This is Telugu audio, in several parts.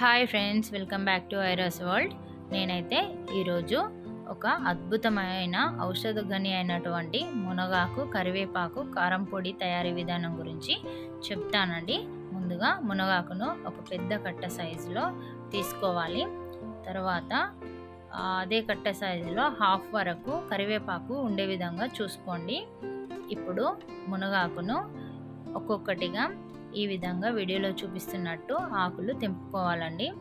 Hi friends welcome back to ఐరస్ world నేనైతే ఈరోజు ఒక అద్భుతమైన ఔషధ గని అయినటువంటి మునగాకు కరివేపాకు కారం పొడి తయారీ విధానం గురించి చెప్తానండి. ముందుగా మునగాకును ఒక పెద్ద కట్ట సైజులో తీసుకోవాలి. తర్వాత అదే కట్ట సైజులో హాఫ్ వరకు కరివేపాకు ఉండే విధంగా చూసుకోండి. ఇప్పుడు మునగాకును ఒక్కొక్కటిగా ఈ విధంగా వీడియోలో చూపిస్తున్నట్టు ఆకులు తెంపుకోవాలండి.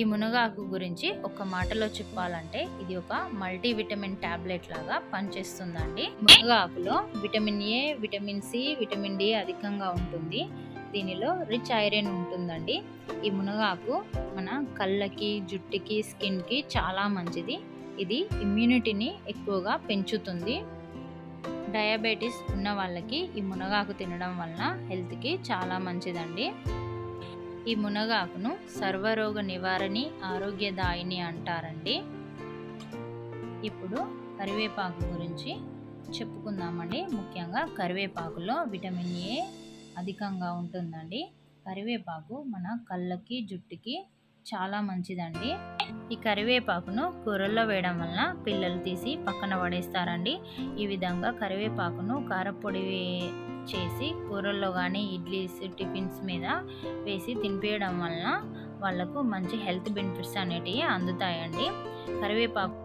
ఈ మునగాకు గురించి ఒక మాటలో చెప్పాలంటే ఇది ఒక మల్టీ విటమిన్ టాబ్లెట్ లాగా పనిచేస్తుందండి. మునగాకులో vitamin A vitamin C vitamin D అధికంగా ఉంటుంది. దీనిలో రిచ్ ఐరన్ ఉంటుందండి. ఈ మునగాకు మన కళ్ళకి జుట్టుకి స్కిన్కి చాలా మంచిది. ఇది ఇమ్యూనిటీని ఎక్కువగా పెంచుతుంది. డయాబెటీస్ ఉన్న వాళ్ళకి ఈ మునగాకు తినడం వలన హెల్త్కి చాలా మంచిదండి. ఈ మునగాకును సర్వరోగ నివారణి ఆరోగ్యదాయిని అంటారండి. ఇప్పుడు కరివేపాకు గురించి చెప్పుకుందామండి. ముఖ్యంగా కరివేపాకులో విటమిన్ ఏ అధికంగా ఉంటుందండి. కరివేపాకు మన కళ్ళకి జుట్టుకి చాలా మంచిదండి. ఈ కరివేపాకును కూరల్లో వేయడం వలన పిల్లలు తీసి పక్కన పడేస్తారండి ఈ విధంగా కరివేపాకును కారపొడి చేసి కూరల్లో కానీ ఇడ్లీస్ టిఫిన్స్ మీద వేసి తినిపించడం వలన వాళ్ళకు మంచి హెల్త్ బెనిఫిట్స్ అనేటివి అందుతాయండి. కరివేపాకు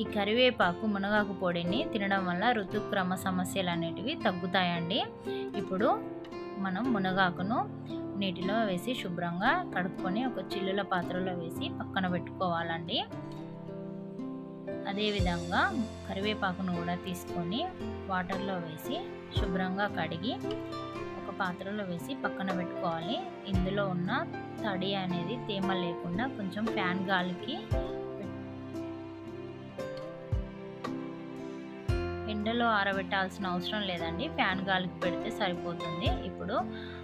ఈ కరివేపాకు మునగాకు పొడిని తినడం వల్ల ఋతుక్రమ సమస్యలు అనేటివి తగ్గుతాయండి. ఇప్పుడు మనం మునగాకును నీటిలో వేసి శుభ్రంగా కడుక్కొని ఒక చిల్లుల పాత్రలో వేసి పక్కన పెట్టుకోవాలండి. అదేవిధంగా కరివేపాకును కూడా తీసుకొని వాటర్లో వేసి శుభ్రంగా కడిగి ఒక పాత్రలో వేసి పక్కన పెట్టుకోవాలి. ఇందులో ఉన్న తడి అనేది తేమ లేకుండా కొంచెం ఫ్యాన్ గాలికి ఎండలో ఆరబెట్టాల్సిన అవసరం లేదండి. ఫ్యాన్ గాలికి పెడితే సరిపోతుంది. ఇప్పుడు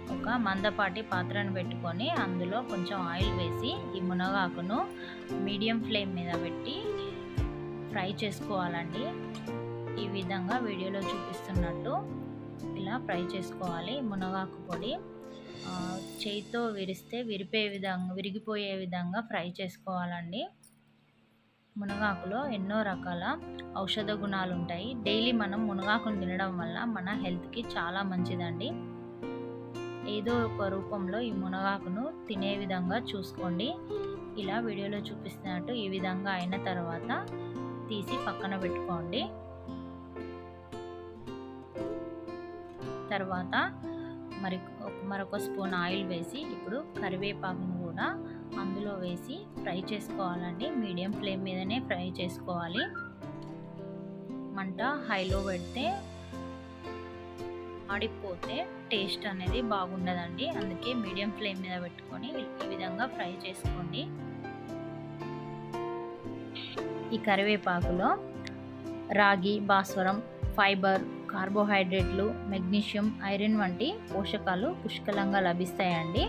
ఒక మందపాటి పాత్రను పెట్టుకొని అందులో కొంచెం ఆయిల్ వేసి ఈ మునగాకును మీడియం ఫ్లేమ్ మీద పెట్టి ఫ్రై చేసుకోవాలండి. ఈ విధంగా వీడియోలో చూపిస్తున్నట్టు ఇలా ఫ్రై చేసుకోవాలి మునగాకు పొడి. చేయితో విరిస్తే విరిపే విధంగా విరిగిపోయే విధంగా ఫ్రై చేసుకోవాలండి. మునగాకులో ఎన్నో రకాల ఔషధ గుణాలు ఉంటాయి డైలీ మనం మునగాకును తినడం వల్ల మన హెల్త్కి చాలా మంచిదండి. ఏదో ఒక రూపంలో ఈ మునగాకును తినే విధంగా చూసుకోండి. ఇలా వీడియోలో చూపిస్తున్నట్టు ఈ విధంగా అయిన తర్వాత తీసి పక్కన పెట్టుకోండి. తర్వాత మరి మరొక స్పూన్ ఆయిల్ వేసి ఇప్పుడు కరివేపాకును కూడా అందులో వేసి ఫ్రై చేసుకోవాలండి. మీడియం ఫ్లేమ్ మీదనే ఫ్రై చేసుకోవాలి. మంట హైలో పెడితే ఆడిపోతే టేస్ట్ అనేది బాగుండదండి. అందుకే మీడియం ఫ్లేమ్ మీద పెట్టుకొని ఈ విధంగా ఫ్రై చేసుకోండి. ఈ కరివేపాకులో రాగి భాస్వరం ఫైబర్ కార్బోహైడ్రేట్లు మెగ్నీషియం ఐరన్ వంటి పోషకాలు పుష్కలంగా లభిస్తాయండి.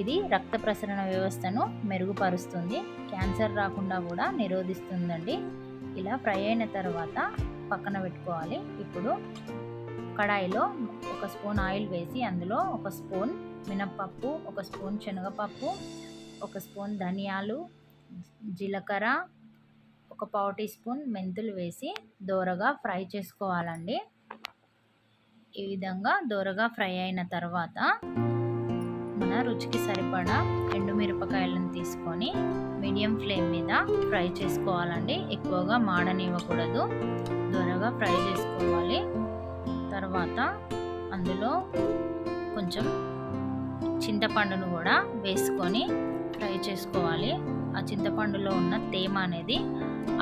ఇది రక్త ప్రసరణ వ్యవస్థను మెరుగుపరుస్తుంది. క్యాన్సర్ రాకుండా కూడా నిరోధిస్తుందండి. ఇలా ఫ్రై అయిన తర్వాత పక్కన పెట్టుకోవాలి. ఇప్పుడు కడాయిలో ఒక స్పూన్ ఆయిల్ వేసి అందులో ఒక స్పూన్ మినప్పప్పు ఒక స్పూన్ శనగపప్పు ఒక స్పూన్ ధనియాలు జీలకర్ర ఒక పావు టీ స్పూన్ మెంతులు వేసి దోరగా ఫ్రై చేసుకోవాలండి. ఈ విధంగా దోరగా ఫ్రై అయిన తర్వాత మన రుచికి సరిపడా ఎండుమిరపకాయలను తీసుకొని మీడియం ఫ్లేమ్ మీద ఫ్రై చేసుకోవాలండి. ఎక్కువగా మాడనివ్వకూడదు. దోరగా ఫ్రై చేసుకోవాలి. తర్వాత అందులో కొంచెం చింతపండును కూడా వేసుకొని ఫ్రై చేసుకోవాలి. ఆ చింతపండులో ఉన్న తేమ అనేది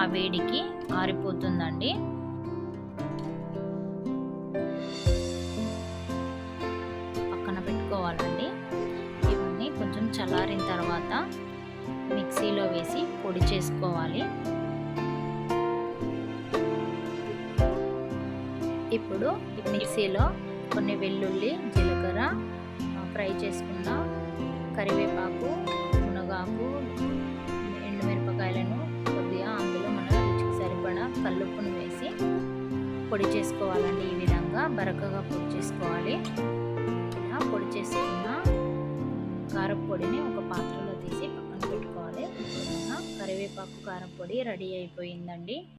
ఆ వేడికి ఆరిపోతుందండి. పక్కన పెట్టుకోవాలండి. ఇవన్నీ కొంచెం చల్లారిన తర్వాత మిక్సీలో వేసి పొడి చేసుకోవాలి. ఇప్పుడు మిక్సీలో కొన్ని వెల్లుల్లి జీలకర్ర ఫ్రై చేసుకున్న కరివేపాకు మునగాకు ఎండుమిరపకాయలను కొద్దిగా అందులో మన రుచికి సరిపడా కల్లుప్పును వేసి పొడి చేసుకోవాలండి. ఈ విధంగా బరకగా పొడి చేసుకోవాలి. ఇలా పొడి చేసుకున్న కారం పొడిని ఒక పాత్రలో తీసి పక్కన పెట్టుకోవాలి. కరివేపాకు కారం పొడి రెడీ అయిపోయిందండి.